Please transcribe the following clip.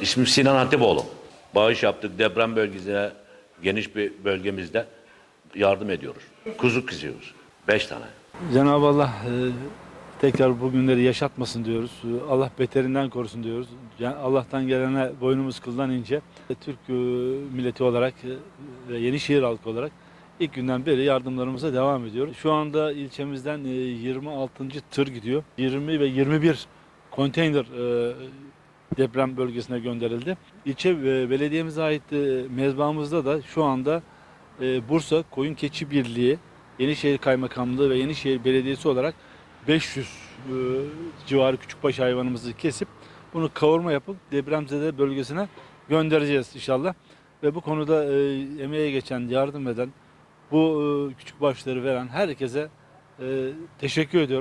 İsmim Sinan Hatipoğlu. Bağış yaptık deprem bölgesine geniş bir bölgemizde yardım ediyoruz. Kuzu kızıyoruz. Beş tane. Cenab-ı Allah e, tekrar bu günleri yaşatmasın diyoruz. E, Allah beterinden korusun diyoruz. Allah'tan gelene boynumuz kıldan ince. E, Türk milleti olarak ve Yenişehir halkı olarak ilk günden beri yardımlarımıza devam ediyoruz. Şu anda ilçemizden e, 26. tır gidiyor. 20 ve 21 konteyner e, deprem bölgesine gönderildi. İlçe e, belediyemize ait e, mezbamızda da şu anda e, Bursa Koyun Keçi Birliği, Yenişehir Kaymakamlığı ve Yenişehir Belediyesi olarak 500 e, civarı küçükbaş hayvanımızı kesip bunu kavurma yapıp depremzede bölgesine göndereceğiz inşallah. Ve bu konuda e, emeğe geçen, yardım eden, bu e, küçük başları veren herkese teşekkür ediyorum.